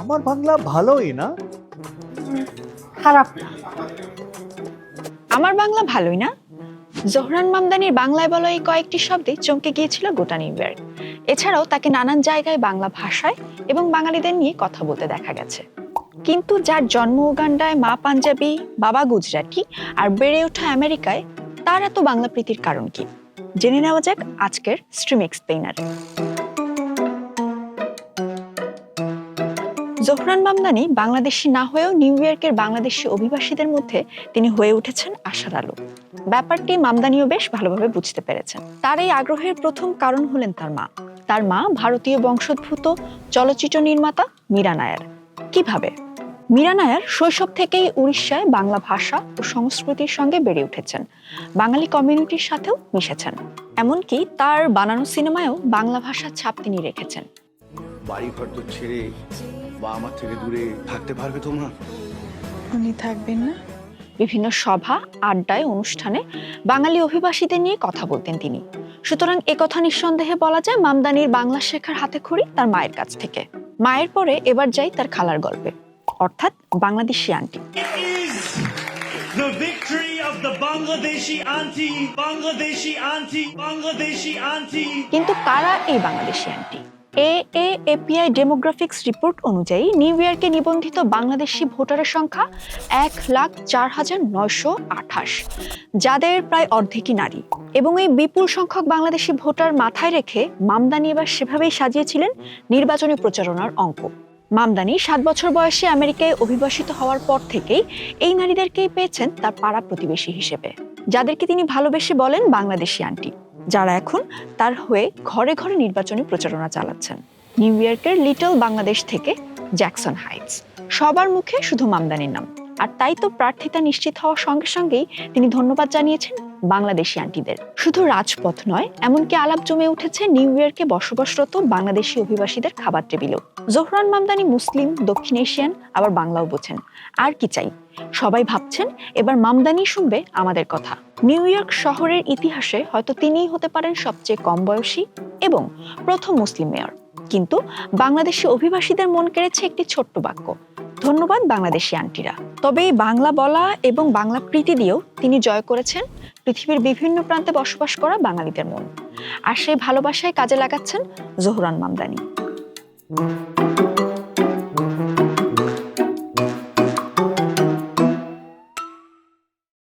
আমার বাংলা ভালোই না? খারাপ না। আমার বাংলা ভালোই না? জোহরান মামদানির বাংলায় বলা এই কয়েকটি শব্দে চমকে গিয়েছিল গোটা নিউ ইয়র্ক। এছাড়াও তাকে নানান জায়গায় বাংলা ভাষায় এবং বাঙালিদের নিয়ে কথা বলতে দেখা গেছে। কিন্তু যার জন্ম উগান্ডায় মা পাঞ্জাবি, বাবা গুজরাটি আর বেড়ে ওঠা আমেরিকায়, তার এত বাংলা প্রীতির কারণ কি? জেনে নেওয়া যাক আজকের স্ট্রিম এক্সপ্লেইনারে। জোহরান মামদানি বাংলাদেশি না হয়েও নিউ ইয়র্কের বাংলাদেশি অভিবাসীদের মধ্যে তিনি হয়ে উঠেছেন আশার আলো। ব্যাপারটি মামদানিও বেশ ভালোভাবে বুঝতে পেরেছেন। তার এই আগ্রহের প্রথম কারণ হলেন তার মা। তার মা ভারতীয় বংশোদ্ভূত চলচ্চিত্র নির্মাতা মীরা নায়ার। কীভাবে? মীরা নায়ার শৈশব থেকেই উড়িষ্যায় বাংলা ভাষা ও সংস্কৃতির সঙ্গে বেড়ে উঠেছেন। বাঙালি কমিউনিটির সাথেও মিশেছেন। এমনকি তার বানানো সিনেমায়ও বাংলা ভাষার ছাপ তিনি রেখেছেন। বাড়ি ঘর তো ছেড়ে বা আমার থেকে দূরে থাকতে পারবে তোমরা? উনি থাকবেন না? বিভিন্ন সভা আড্ডায় অনুষ্ঠানে বাঙালি অভিবাসীদের নিয়ে কথা বলতেন তিনি। সুতরাং একথা নিঃসন্দেহে বলা যায় মামদানির বাংলা শেখার হাতে খড়ি তার মায়ের কাছ থেকে। মায়ের পরে এবার যাই তার খালার গল্পে। অর্থাৎ Bangladeshi auntie. Is the victory of the Bangladeshi auntie, Bangladeshi auntie, Bangladeshi auntie. কিন্তু কারা এই Bangladeshi auntie? A A API demographics report অনুযায়ী নিউ ইয়র্কে নিবন্ধিত বাংলাদেশি ভোটারের সংখ্যা এক লাখ চার হাজার নয়শো আঠাশ, যাদের প্রায় অর্ধেকই নারী। এবং এই বিপুল সংখ্যক বাংলাদেশি ভোটার মাথায় রেখে মামদানি এবার সেভাবেই সাজিয়েছিলেন নির্বাচনী প্রচারণার অঙ্ক। মামদানি সাত বছর বয়সে আমেরিকায় অভিবাসিত হওয়ার পর থেকেই এই নারীদেরকেই পেয়েছেন তার পাড়া প্রতিবেশী হিসেবে, যাদেরকে তিনি ভালোবেসে বলেন বাংলাদেশি আন্টি। যারা এখন তার হয়ে ঘরে ঘরে নির্বাচনী প্রচারণা চালাচ্ছেন। নিউ ইয়র্কের লিটল বাংলাদেশ থেকে জ্যাকসন হাইটস। সবার মুখে শুধু মামদানির নাম। আর তাই তো প্রার্থিতা নিশ্চিত হওয়ার সঙ্গে সঙ্গেই তিনি ধন্যবাদ জানিয়েছেন বাংলাদেশি আন্টিদের। শুধু রাজপথ নয়, এমনকি আলাপ জমে উঠেছে নিউ ইয়র্কে বসবাসরত বাংলাদেশি অভিবাসীদের খাবার টেবিলেও। জোহরান মামদানি মুসলিম, দক্ষিণ এশিয়ান, আবার বাংলাও বোঝেন। আর কি চাই? সবাই ভাবছেন এবার মামদানি শুনবে আমাদের কথা। নিউ ইয়র্ক শহরের ইতিহাসে হয়তো তিনিই হতে পারেন সবচেয়ে কম বয়সী এবং প্রথম মুসলিম মেয়র। কিন্তু বাংলাদেশি অভিবাসীদের মন কেড়েছে একটি ছোট্ট বাক্য। ধন্যবাদ বাংলাদেশি আন্টিরা। তবে এই বাংলা বলা এবং বাংলা প্রীতি দিয়েও তিনি জয় করেছেন পৃথিবীর বিভিন্ন প্রান্তে বসবাস করা বাঙালিদের মন। আর সেই ভালোবাসায় কাজে লাগাচ্ছেন জোহরান মামদানি।